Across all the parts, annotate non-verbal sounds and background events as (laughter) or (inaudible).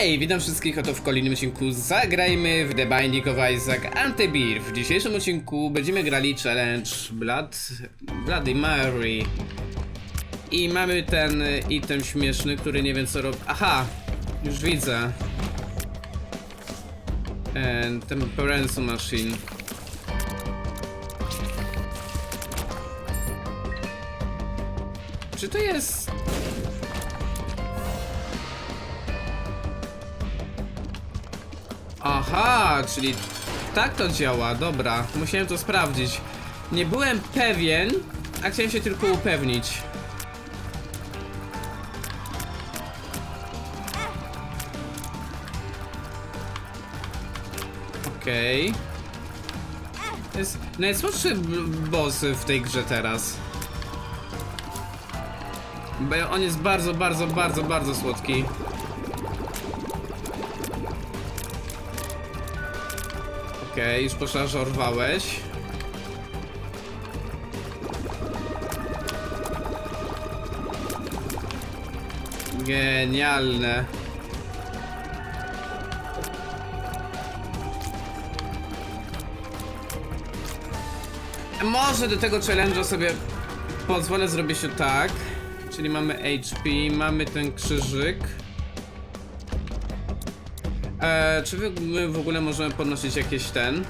Hej, witam wszystkich oto w kolejnym odcinku Zagrajmy w The Binding of Isaac Anti-Beer. W dzisiejszym odcinku będziemy grali challenge Blood, Bloody Mary. I mamy ten item śmieszny, który nie wiem co robi. Aha, już widzę. And Temperance Machine. Czy to jest Aha, czyli tak to działa, dobra. Musiałem to sprawdzić. Nie byłem pewien, a chciałem się tylko upewnić. Okej. To jest najsłodszy b- boss w tej grze teraz. Bo on jest bardzo, bardzo, bardzo, bardzo słodki. Okej, już poszarżorwałeś. Genialne. Może do tego challenge'a sobie pozwolę zrobić to tak. Czyli mamy HP, mamy ten krzyżyk. E, czy my w ogóle możemy podnosić jakieś ten?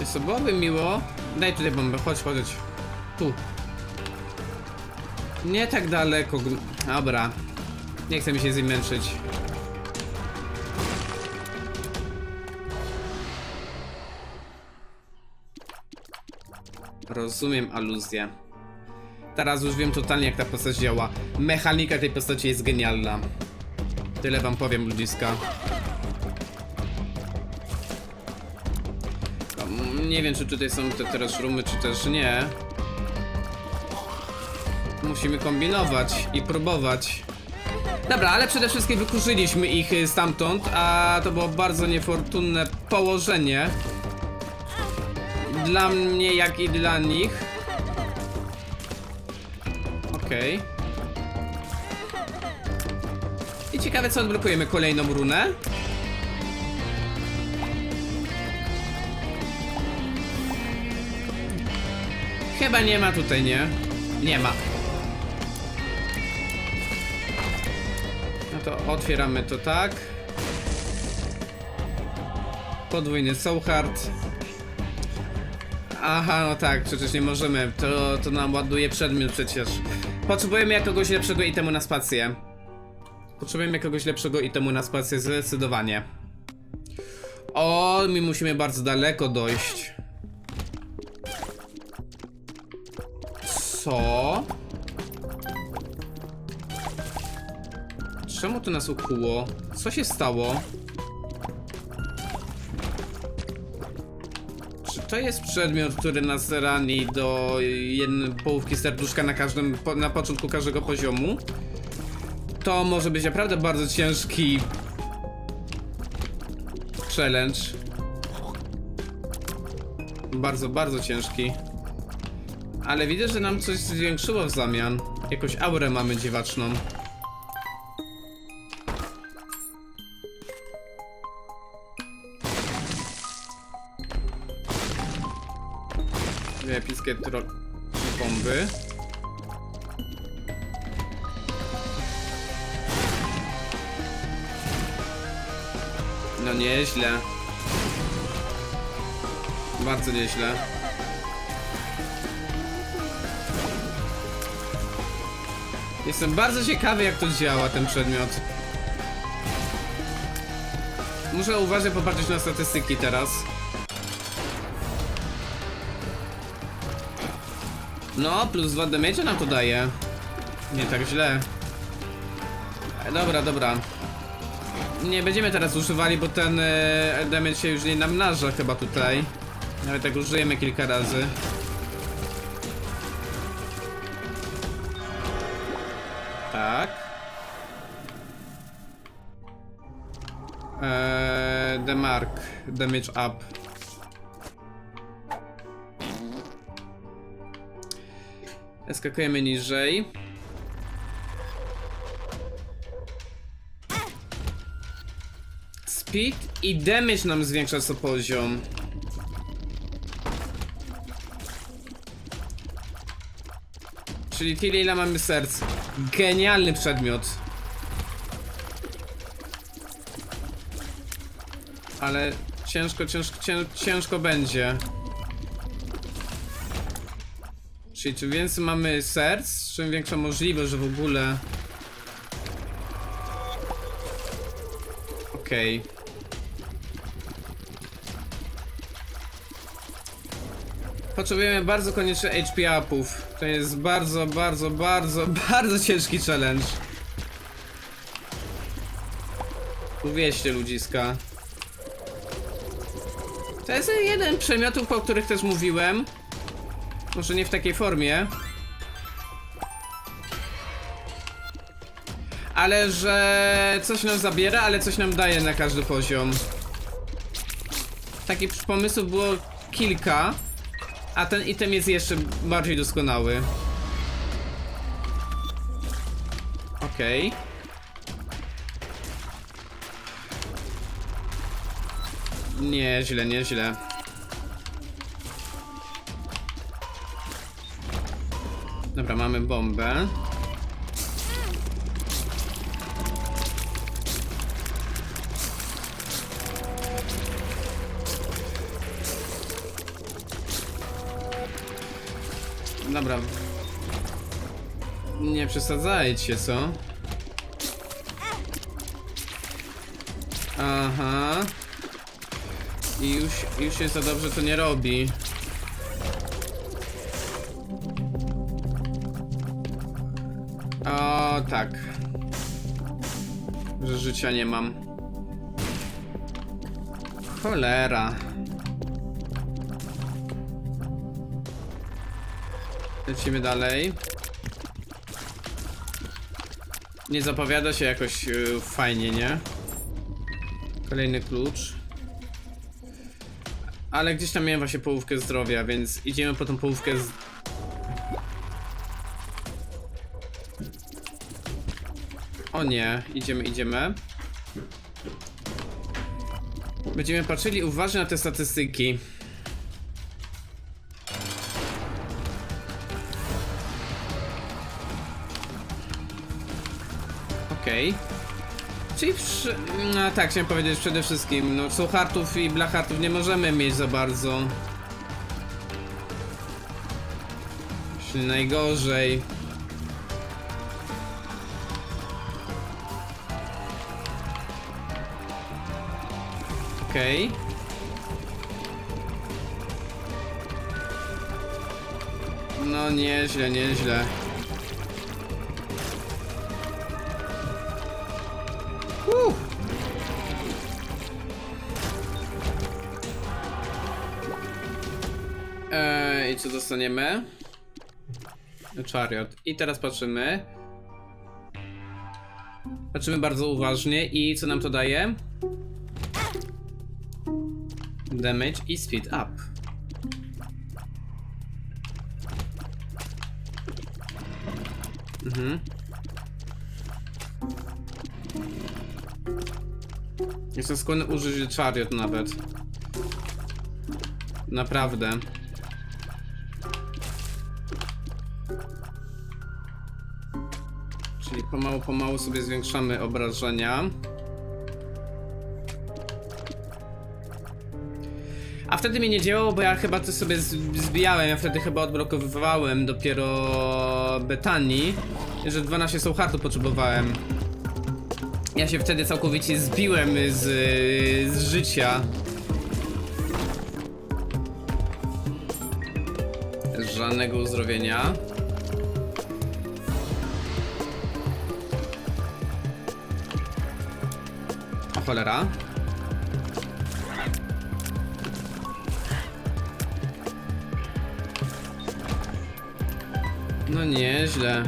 Jest to byłoby miło. Daj tutaj bombę, chodź, chodź. Tu. Nie tak daleko. Dobra. Nie chcę mi się z nim męczyć. Rozumiem aluzję. Teraz już wiem totalnie jak ta postać działa. Mechanika tej postaci jest genialna. Tyle wam powiem ludziska. Nie wiem czy tutaj są te teraz rumy czy też nie. Musimy kombinować i próbować. Dobra, ale przede wszystkim wykurzyliśmy ich y, stamtąd, a to było bardzo niefortunne położenie. Dla mnie, jak i dla nich. Okej. I ciekawe, co odblokujemy kolejną runę. Chyba nie ma tutaj, nie? Nie ma. No to otwieramy to tak. Podwójny soul hard. Aha, no tak, przecież nie możemy. To, to nam ładuje przedmiot przecież. Potrzebujemy jakiegoś lepszego itemu na spację. Potrzebujemy jakiegoś lepszego itemu na spację, zdecydowanie. O, my musimy bardzo daleko dojść. Co? Czemu to nas ukuło? Co się stało? To jest przedmiot, który nas rani do jednej połówki serduszka na każdym, po, na początku każdego poziomu? To może być naprawdę bardzo ciężki challenge. Bardzo, bardzo ciężki. Ale widzę, że nam coś zwiększyło w zamian. Jakąś aurę mamy dziwaczną. Tro... bomby. No nieźle. Bardzo nieźle. Jestem bardzo ciekawy jak to działa ten przedmiot. Muszę uważnie popatrzeć na statystyki teraz. No, plus 2 damage nam to daje. Nie tak źle. E, Dobra, dobra. Nie będziemy teraz używali, bo ten e, damage się już nie namnaża chyba tutaj. Nawet tak użyjemy kilka razy. Tak. Eee, the mark, damage up. Skakujemy niżej. Speed i damage nam zwiększa co poziom. Czyli tyle ile mamy serc. Genialny przedmiot. Ale ciężko, ciężko, cię, ciężko będzie. Czyli czym więcej mamy serc, czym większa możliwość, że w ogóle... Okej. Potrzebujemy bardzo koniecznie HP upów. To jest bardzo, bardzo, bardzo, (laughs) bardzo ciężki challenge. Uwieźcie ludziska. To jest jeden przedmiotów, o których też mówiłem. Może nie w takiej formie. Ale że coś nam zabiera, ale coś nam daje na każdy poziom. Takich pomysłów było kilka. A ten item jest jeszcze bardziej doskonały. Okej. Nieźle, nieźle. Dobra, mamy bombę. Dobra. Nie przesadzajcie, co? Aha. I już, już się za dobrze to nie robi. O, tak. Że życia nie mam. Cholera. Lecimy dalej. Nie zapowiada się jakoś yy, fajnie, nie? Kolejny klucz. Ale gdzieś tam miałem właśnie połówkę zdrowia, więc idziemy po tą połówkę z... Nie, idziemy, idziemy. Będziemy patrzyli uważnie na te statystyki. Okej. Czyli przy... No tak, chciałem powiedzieć przede wszystkim, no suchartów i blachartów nie możemy mieć za bardzo. Czyli najgorzej. Okej. No nieźle, nieźle. Uff. Eee, I co dostaniemy? Chariot. I teraz patrzymy. Patrzymy bardzo uważnie i co nam to daje? Damage i speed up. Mhm. Jestem skłonny użyć chariot nawet. Naprawdę. Czyli pomału, pomału sobie zwiększamy obrażenia. A wtedy mi nie działało, bo ja chyba to sobie zbijałem, ja wtedy chyba odblokowywałem dopiero Betanii, że 12 soulheartów potrzebowałem. Ja się wtedy całkowicie zbiłem z, z życia. Żadnego uzdrowienia. O cholera. No nieźle.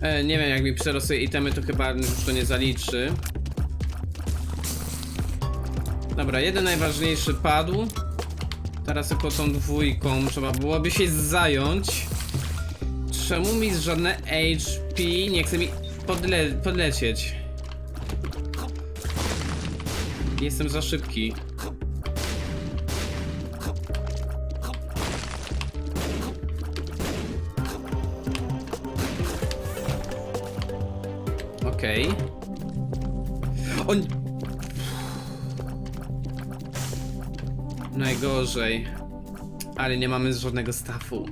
E, nie wiem, jak mi przerosły itemy, to chyba już to nie zaliczy. Dobra, jeden najważniejszy padł. Teraz tylko tą dwójką trzeba byłoby się zająć. Czemu mi żadne HP nie chce mi podle podlecieć? Jestem za szybki. Okej. On... Najgorzej. Ale nie mamy żadnego stafu.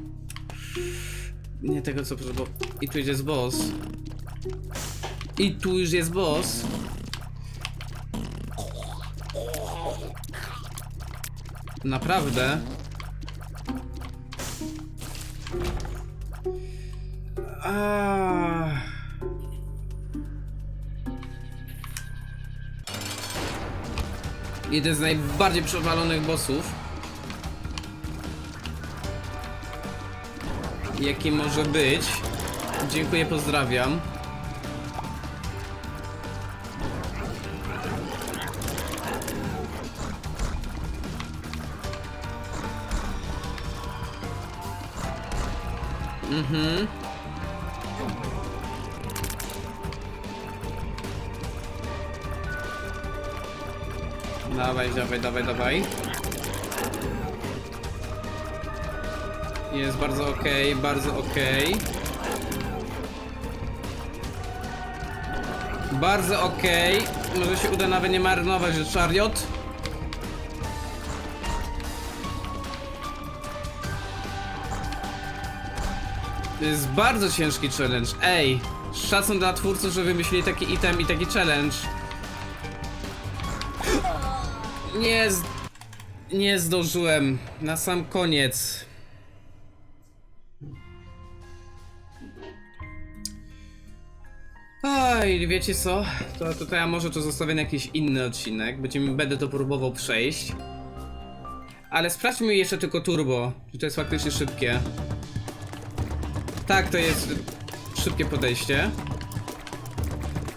Nie tego co potrzebował. I tu już jest boss. I tu już jest boss. Naprawdę. Ah. Jeden z najbardziej przewalonych bossów. Jaki może być. Dziękuję, pozdrawiam. Mhm. Dawaj, dawaj, dawaj, dawaj. Jest bardzo okej, bardzo okej. Bardzo okej. Może się uda nawet nie marnować, że chariot. To jest bardzo ciężki challenge. Ej, szacun dla twórców, że wymyślili taki item i taki challenge. Nie, z... nie zdążyłem. Na sam koniec. Oj, wiecie co? To, to ja może to zostawię na jakiś inny odcinek. Będziemy, będę to próbował przejść. Ale sprawdźmy jeszcze tylko turbo. Czy to jest faktycznie szybkie. Tak, to jest szybkie podejście.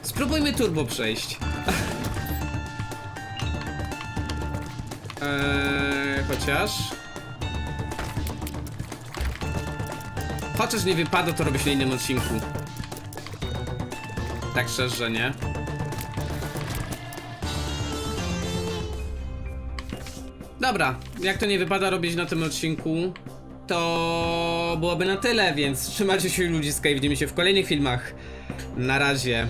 Spróbujmy turbo przejść. (laughs) Eee, chociaż. Chociaż nie wypada, to robię się na innym odcinku. Tak szczerze, nie? Dobra, jak to nie wypada robić na tym odcinku, to byłoby na tyle, więc trzymajcie się ludziska i widzimy się w kolejnych filmach. Na razie.